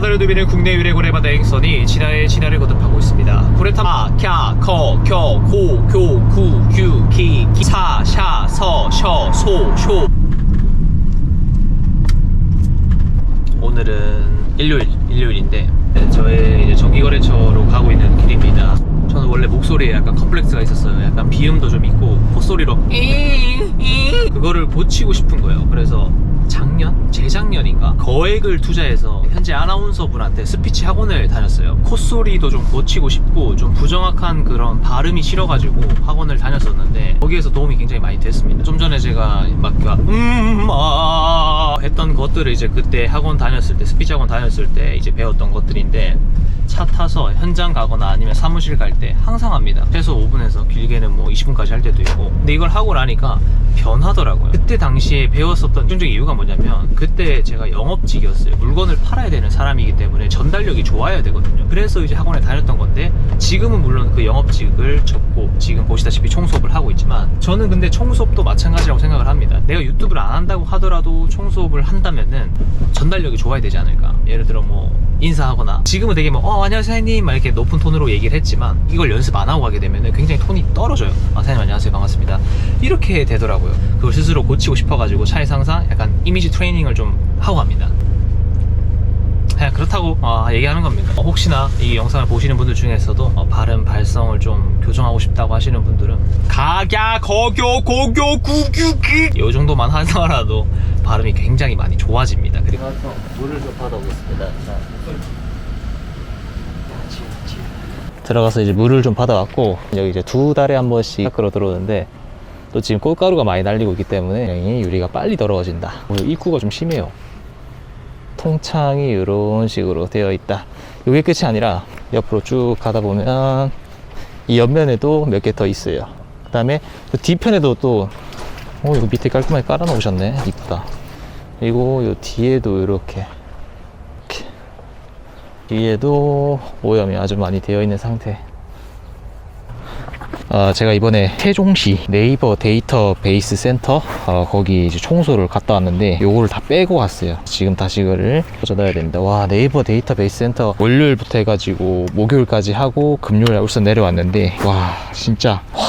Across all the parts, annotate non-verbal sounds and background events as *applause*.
바다를 누비는 국내 유래 고래바다 행선이 진화의 진화를 거듭하고 있습니다. 고래탐 캬, 커, 겨, 고, 교, 구, 규, 기, 기, 사, 샤, 서, 셔, 소, 쇼. 오늘은 일요일, 일요일인데 네, 저의 이제 정기거래처로 가고 있는 길입니다. 저는 원래 목소리에 약간 컴플렉스가 있었어요. 약간 비음도 좀 있고 콧소리로 그거를 고치고 싶은 거예요. 그래서 작년? 재작년인가? 거액을 투자해서 현재 아나운서 분한테 스피치 학원을 다녔어요. 콧소리도 좀 고치고 싶고 좀 부정확한 그런 발음이 싫어가지고 학원을 다녔었는데 거기에서 도움이 굉장히 많이 됐습니다. 좀 전에 제가 막 음, 아 했던 것들을 이제 그때 학원 다녔을 때 스피치 학원 다녔을 때 이제 배웠던 것들인데 차 타서 현장 가거나 아니면 사무실 갈 때 항상 합니다. 최소 5분에서 길게는 뭐 20분까지 할 때도 있고. 근데 이걸 하고 나니까 변하더라고요. 그때 당시에 배웠었던 최종적인 이유가 뭐냐면 그때 제가 영업직이었어요. 물건을 팔아야 되는 사람이기 때문에 전달력이 좋아야 되거든요. 그래서 이제 학원에 다녔던 건데 지금은 물론 그 영업직을 접고 지금 보시다시피 총수업을 하고 있지만 저는 근데 총수업도 마찬가지라고 생각을 합니다. 내가 유튜브를 안 한다고 하더라도 총수업을 한다면은 전달력이 좋아야 되지 않을까. 예를 들어 뭐 인사하거나 지금은 되게 뭐 어, 안녕하세요 사장님 막 이렇게 높은 톤으로 얘기를 했지만 이걸 연습 안 하고 가게 되면 굉장히 톤이 떨어져요. 아 사장님 안녕하세요 반갑습니다. 이렇게 되더라고요. 그걸 스스로 고치고 싶어가지고 차에서 항상 약간 이미지 트레이닝을 좀 하고 갑니다 그냥 그렇다고 어, 얘기하는 겁니다. 어, 혹시나 이 영상을 보시는 분들 중에서도 어, 발음 발성을 좀 교정하고 싶다고 하시는 분들은 가갸 거교 고교 구규기 이 정도만 하더라도 발음이 굉장히 많이 좋아집니다. 그리고 물을 좀 받아오겠습니다. 들어가서 이제 물을 좀 받아왔고 여기 이제 두 달에 한 번씩 닦으러 들어오는데 또 지금 꽃가루가 많이 날리고 있기 때문에 유리가 빨리 더러워진다. 입구가 좀 심해요 통창이 이런 식으로 되어 있다. 이게 끝이 아니라 옆으로 쭉 가다 보면 이 옆면에도 몇 개 더 있어요. 그 다음에 그 뒤편에도 또 어, 이거 밑에 깔끔하게 깔아 놓으셨네 이쁘다. 그리고 요 뒤에도 이렇게 이렇게. 뒤에도 오염이 아주 많이 되어 있는 상태 어, 제가 이번에 세종시 네이버 데이터베이스 센터 어, 거기 이제 청소를 갔다 왔는데 요거를 다 빼고 왔어요. 지금 다시 이거를 꽂아놔야 됩니다. 와 네이버 데이터베이스 센터 월요일부터 해가지고 목요일까지 하고 금요일 울산 내려왔는데 와 진짜 와,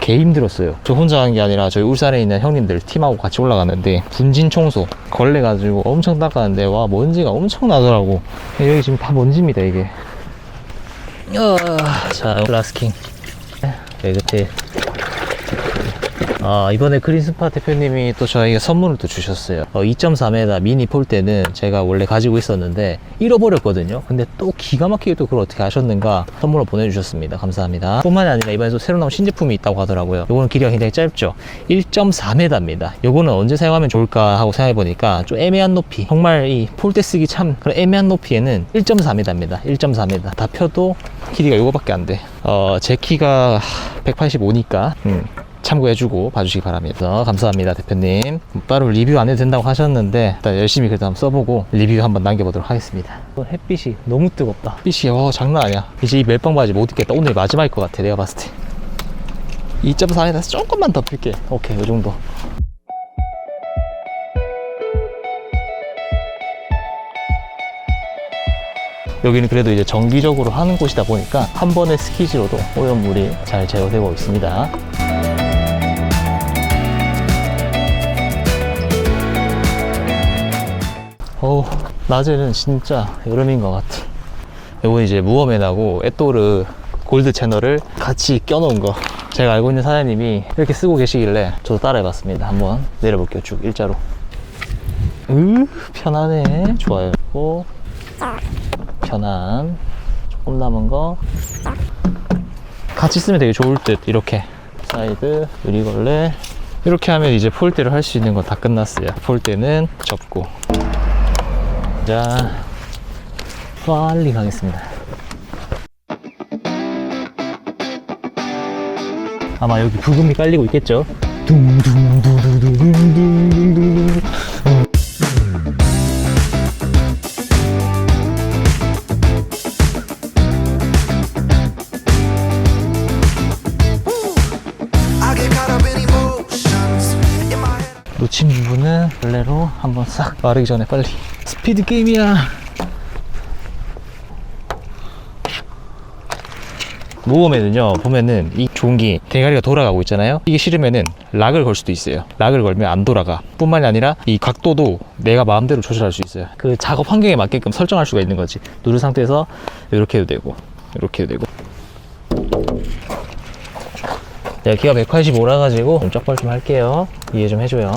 개 힘들었어요. 저 혼자 한 게 아니라 저희 울산에 있는 형님들 팀하고 같이 올라갔는데 분진 청소 걸레 가지고 엄청 닦았는데 와 먼지가 엄청 나더라고. 여기 지금 다 먼지입니다 이게. 어, 자 라스킹 네, 그때 아, 이번에 그린스파 대표님이 또 저에게 선물을 또 주셨어요. 어, 2.3m 미니 폴대는 제가 원래 가지고 있었는데 잃어버렸거든요. 근데 또 기가 막히게 또 그걸 어떻게 하셨는가 선물을 보내주셨습니다. 감사합니다. 뿐만이 아니라 이번에 또 새로 나온 신제품이 있다고 하더라고요. 요거는 길이가 굉장히 짧죠. 1.4m입니다. 요거는 언제 사용하면 좋을까 하고 생각해보니까 좀 애매한 높이. 정말 이 폴대 쓰기 참 그런 애매한 높이에는 1.4m입니다. 1.4m. 다 펴도 길이가 요거밖에 안 돼. 어, 제 키가 185니까, 음, 참고해주고 봐주시기 바랍니다. 감사합니다, 대표님. 따로 리뷰 안 해도 된다고 하셨는데, 일단 열심히 그래도 한번 써보고 리뷰 한번 남겨보도록 하겠습니다. 어, 햇빛이 너무 뜨겁다. 햇빛이, 어, 장난 아니야. 이제 이 멜빵 바지 못 입겠다. 오늘 마지막일 것 같아, 내가 봤을 때. 2.4에서 조금만 더 필게. 오케이, 이 정도. 여기는 그래도 이제 정기적으로 하는 곳이다 보니까 한 번의 스키지로도 오염물이 잘 제거되고 있습니다. 낮에는 진짜 여름인 것 같아. 이건 이제 무어맨하고 에또르 골드 채널을 같이 껴놓은 거. 제가 알고 있는 사장님이 이렇게 쓰고 계시길래 저도 따라해봤습니다. 한번 내려볼게요. 쭉 일자로. 으, 편하네. 좋아요. 고 편한 조금 남은 거 같이 쓰면 되게 좋을 듯 이렇게 사이드 유리걸레 이렇게 하면 이제 폴대를 할 수 있는 건 다 끝났어요 폴대는 접고 자 빨리 가겠습니다 아마 여기 부금이 깔리고 있겠죠 head. 놓친 부분은 원래로 한번 싹 마르기 전에 빨리 스피드 게임이야. 모험에는요 보면은 이 종기 대가리가 돌아가고 있잖아요. 이게 싫으면은 락을 걸 수도 있어요. 락을 걸면 안 돌아가. 뿐만이 아니라 이 각도도 내가 마음대로 조절할 수 있어요. 그 작업 환경에 맞게끔 설정할 수가 있는 거지. 누른 상태에서 이렇게 해도 되고 이렇게 해도 되고. 네, 기가 185라 가지고 좀 쩍벌 좀 할게요. 이해 좀 해줘요.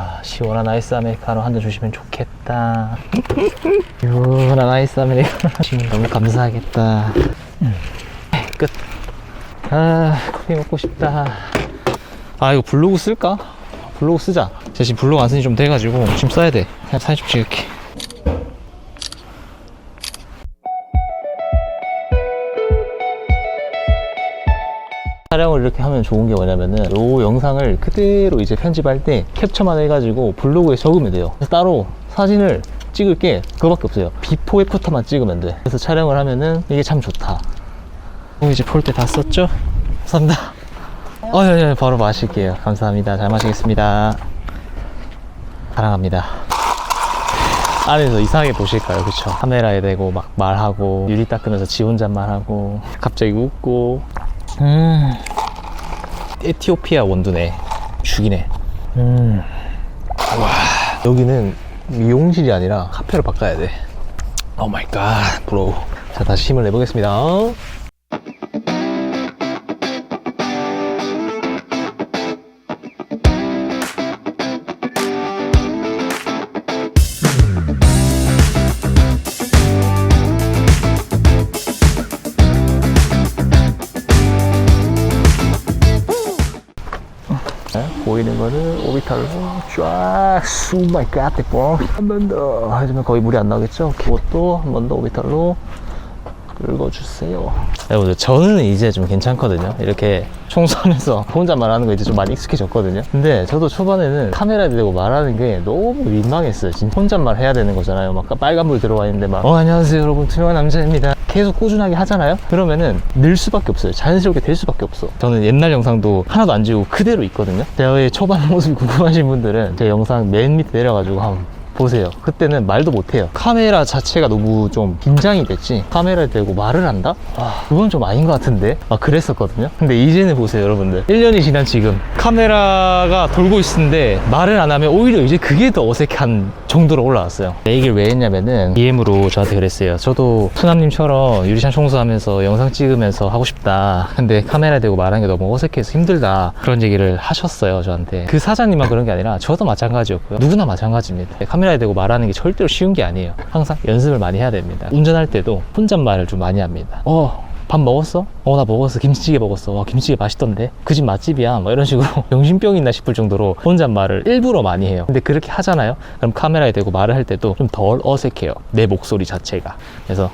아, 시원한 아이스 아메리카노 한 잔 주시면 좋겠다. *laughs* 시원한 아이스 아메리카노 주시면 너무 감사하겠다. 음, 끝. 아 커피 먹고 싶다. 아 이거 블로그 쓸까? 블로그 쓰자. 지금 블로그 안 쓴지 좀 돼가지고 지금 써야 돼. 그냥 사진 좀 찍을게 하면 좋은 게 뭐냐면은 요 영상을 그대로 이제 편집할 때 캡처만 해가지고 블로그에 적으면 돼요. 따로 사진을 찍을 게 그거밖에 없어요. 비포 애프터만 찍으면 돼. 그래서 촬영을 하면은 이게 참 좋다. 어, 이제 폴대 다 썼죠? 감사합니다. 어, 네, 네, 바로 마실게요. 감사합니다. 잘 마시겠습니다. 사랑합니다. 안에서 이상하게 보실까요? 그쵸? 카메라에 대고 막 말하고 유리 닦으면서 지 혼잣말 하고 갑자기 웃고. 음 에티오피아 원두네 죽이네 음 와, 여기는 미용실이 아니라 카페로 바꿔야 돼. 오 마이 갓, 브로. 자, 다시 힘을 내보겠습니다. 보이는 거를 오비탈로 쫙, 오 마이 갓, 대뽕. 한번 더. 해주면 거의 물이 안 나오겠죠? 그것도 한 번 더 오비탈로 긁어주세요. 여러분들, 저는 이제 좀 괜찮거든요. 이렇게 청소하면서 *laughs* 혼자 말하는 거 이제 좀 많이 익숙해졌거든요. 근데 저도 초반에는 카메라에 대고 말하는 게 너무 민망했어요. 진짜 혼잣말 해야 되는 거잖아요. 막 빨간불 들어와 있는데 막, 어, 안녕하세요, 여러분. 투명한 남자입니다. 계속 꾸준하게 하잖아요? 그러면은 늘 수밖에 없어요. 자연스럽게 될 수밖에 없어. 저는 옛날 영상도 하나도 안 지우고 그대로 있거든요. 저의 초반 모습이 궁금하신 분들은 제 영상 맨 밑에 내려가지고 한번 보세요. 그때는 말도 못해요. 카메라 자체가 너무 좀 긴장이 됐지. 카메라에 대고 말을 한다? 아, 그건 좀 아닌 것 같은데? 막 그랬었거든요. 근데 이제는 보세요, 여러분들. 1년이 지난 지금 카메라가 돌고 있는데 말을 안 하면 오히려 이제 그게 더 어색한 정도로 올라왔어요. 내 얘기를 왜 했냐면은 DM으로 저한테 그랬어요. 저도 수남님처럼 유리창 청소하면서 영상 찍으면서 하고 싶다. 근데 카메라에 대고 말하는 게 너무 어색해서 힘들다. 그런 얘기를 하셨어요, 저한테. 그 사장님만 그런 게 아니라 저도 마찬가지였고요. 누구나 마찬가지입니다. 카메라 에 대고 말하는 게 절대로 쉬운 게 아니에요. 항상 연습을 많이 해야 됩니다. 운전할 때도 혼잣말을 좀 많이 합니다. 어, 밥 먹었어? 어, 나 먹었어. 김치찌개 먹었어. 와, 김치찌개 맛있던데? 그 집 맛집이야. 뭐 이런 식으로 *laughs* 병신병 있나 싶을 정도로 혼잣말을 일부러 많이 해요. 근데 그렇게 하잖아요? 그럼 카메라에 대고 말을 할 때도 좀 덜 어색해요. 내 목소리 자체가. 그래서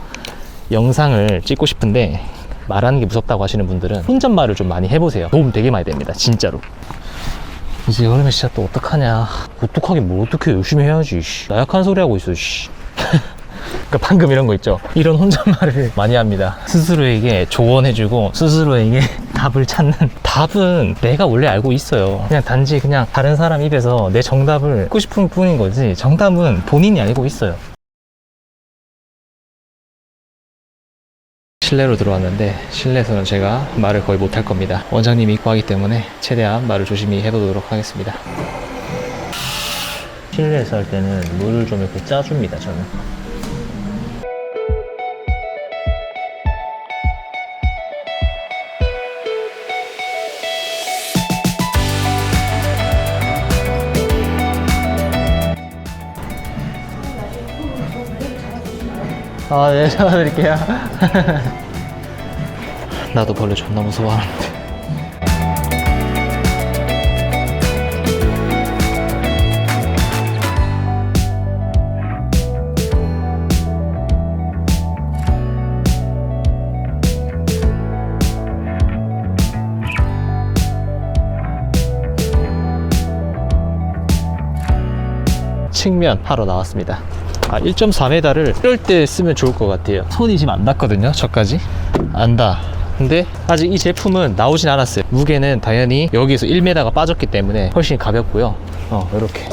영상을 찍고 싶은데 말하는 게 무섭다고 하시는 분들은 혼잣말을 좀 많이 해보세요. 도움 되게 많이 됩니다. 진짜로. 이제 여름에 진짜 또 어떡하냐. 어떡하긴 뭘 어떡해. 열심히 해야지. 씨. 나약한 소리 하고 있어. 씨. *laughs* 그러니까 방금 이런 거 있죠. 이런 혼잣말을 *laughs* 많이 합니다. 스스로에게 조언해주고 스스로에게 *laughs* 답을 찾는 답은 내가 원래 알고 있어요. 그냥 단지 그냥 다른 사람 입에서 내 정답을 듣고 싶은 뿐인 거지. 정답은 본인이 알고 있어요. 실내로 들어왔는데 실내에서는 제가 말을 거의 못할 겁니다. 원장님이 입고 하기 때문에 최대한 말을 조심히 해보도록 하겠습니다. 실내에서 할 때는 물을 좀 이렇게 짜줍니다, 저는. 아, 네, *laughs* 잡아드릴게요. *laughs* 나도 벌레 존나 무서워하는데. 측면 하러 나왔습니다. 아, 1.4m를 이럴 때 쓰면 좋을 것 같아요. 손이 지금 안 닿거든요, 저까지. 안 닿아. 근데 아직 이 제품은 나오진 않았어요. 무게는 당연히 여기에서 1m가 빠졌기 때문에 훨씬 가볍고요. 어, 이렇게.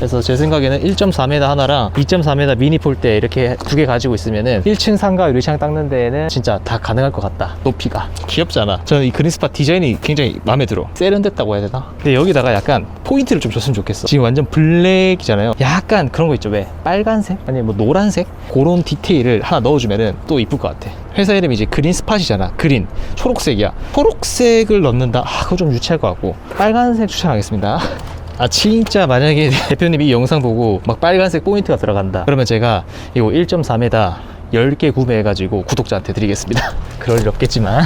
그래서 제 생각에는 1.4m 하나랑 2.4m 미니 폴대 이렇게 두 개 가지고 있으면은 1층 상가 유리창 닦는 데에는 진짜 다 가능할 것 같다. 높이가. 귀엽잖아. 저는 이 그린스파 디자인이 굉장히 마음에 들어. 세련됐다고 해야 되나? 근데 여기다가 약간 포인트를 좀 줬으면 좋겠어. 지금 완전 블랙이잖아요. 약간 그런 거 있죠. 왜? 빨간색? 아니 뭐 노란색? 그런 디테일을 하나 넣어주면은 또 이쁠 것 같아. 회사 이름이 이제 그린 스팟이잖아. 그린. 초록색이야. 초록색을 넣는다. 아, 그거 좀 유치할 것 같고. 빨간색 추천하겠습니다. 아 진짜 만약에 *laughs* 대표님이 이 영상 보고 막 빨간색 포인트가 들어간다. 그러면 제가 이거 1.4m 10개 구매해가지고 구독자한테 드리겠습니다. *laughs* 그럴 일 없겠지만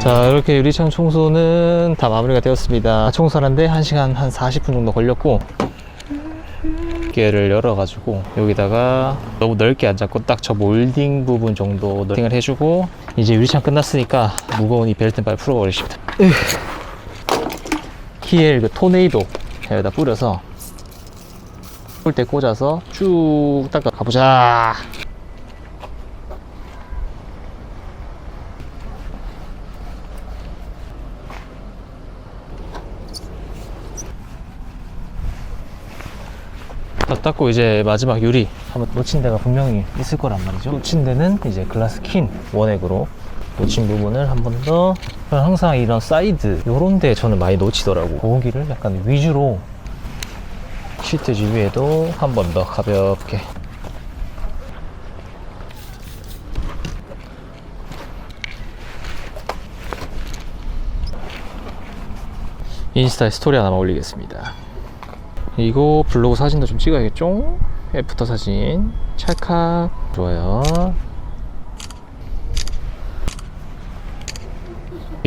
자 이렇게 유리창 청소는 다 마무리가 되었습니다. 청소하는데 1시간 한 40분 정도 걸렸고 개를 열어가지고 여기다가 너무 넓게 안 잡고 딱 저 몰딩 부분 정도 멀딩을 해주고 이제 유리창 끝났으니까 무거운 이 벨트는 빨리 풀어버리십니다. 히엘 그 토네이도 여기다 뿌려서 뿔때 꽂아서 쭉 닦아 가보자 다 닦고 이제 마지막 유리 한번 놓친 데가 분명히 있을 거란 말이죠. 놓친 데는 이제 글라스 킨 원액으로 놓친 부분을 한 번 더. 항상 이런 사이드 요런 데 저는 많이 놓치더라고. 고기를 약간 위주로 시트 주위에도 한 번 더 가볍게. 인스타에 스토리 하나만 올리겠습니다 이거 블로그 사진도 좀 찍어야겠죠? 애프터 사진 찰칵 좋아요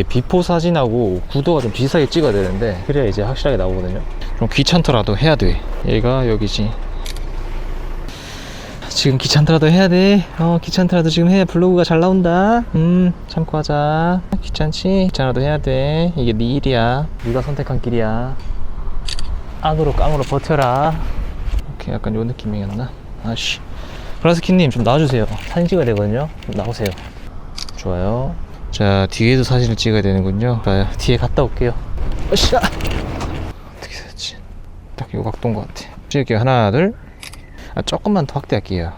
비포 사진하고 구도가 좀 비슷하게 찍어야 되는데 그래야 이제 확실하게 나오거든요 좀 귀찮더라도 해야 돼 얘가 여기지 지금 귀찮더라도 해야 돼. 어, 귀찮더라도 지금 해야 블로그가 잘 나온다. 음, 참고하자. 귀찮지? 귀찮아도 해야 돼. 이게 네 일이야. 네가 선택한 길이야. 안으로 깡으로 버텨라. 이렇게 약간 요 느낌이었나? 아씨. 브라스키님 좀 나와주세요. 사진 찍어야 되거든요. 좀 나오세요. 좋아요. 자, 뒤에도 사진을 찍어야 되는군요. 자, 뒤에 갔다 올게요. 으쌰! 어떻게 됐지? 딱 요 각도인 것 같아. 찍을게요. 하나, 둘. 아, 조금만 더 확대할게요.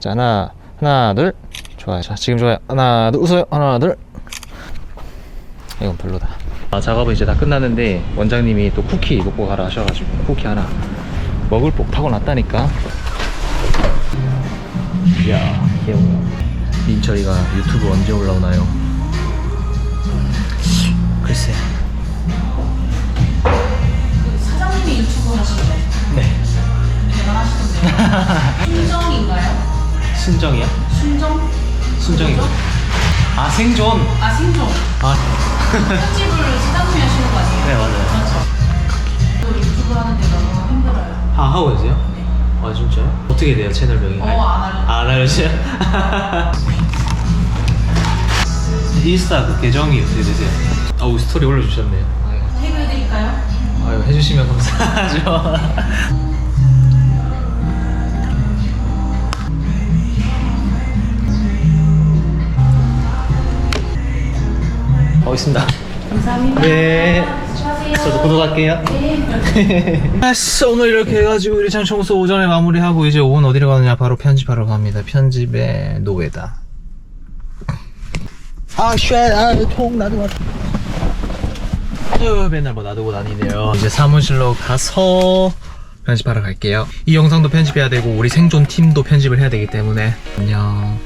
자, 하나, 하나, 둘. 좋아요. 자, 지금 좋아요. 하나, 둘. 웃어요. 하나, 둘. 이건 별로다. 아, 작업은 이제 다 끝났는데 원장님이 또 쿠키 먹고 가라 하셔가지고 쿠키 하나 먹을 복 타고 났다니까. 이야, 귀여워. 민철이가 유튜브 언제 올라오나요? 글쎄. 사장님이 유튜브 하시는데 네. 대단하시던데 *laughs* 순정인가요? 순정이야? 순정? 순정이 뭐? 아, 생존. 아 생존 아, 편집을 사장님이 하시는 거 아니에요? 네, 맞아요. 또 유튜브 하는데 너무 힘들어요 아, 하고 계세요? 네. 아, 진짜요? 어떻게 돼요, 채널명이? 어, 안 알려- 안 알려주세요? *laughs* 인스타 그 계정이 어떻게 되세요? 어우, 스토리 올려주셨네요. 아유. 해결해드릴까요? 아유 해주시면 감사하죠. *laughs* 어 있습니다. 감사합니다 네. 저도 구독할게요. 네. *laughs* 알았어 오늘 이렇게 해가지고 유리창 청소 오전에 마무리하고 이제 오후는 어디로 가느냐 바로 편집하러 갑니다. 편집의 노예다. 아 쉣! 아통 놔두고 아유 맨날 뭐 놔두고 다니네요. 이제 사무실로 가서 편집하러 갈게요. 이 영상도 편집해야 되고 우리 생존 팀도 편집을 해야 되기 때문에 안녕.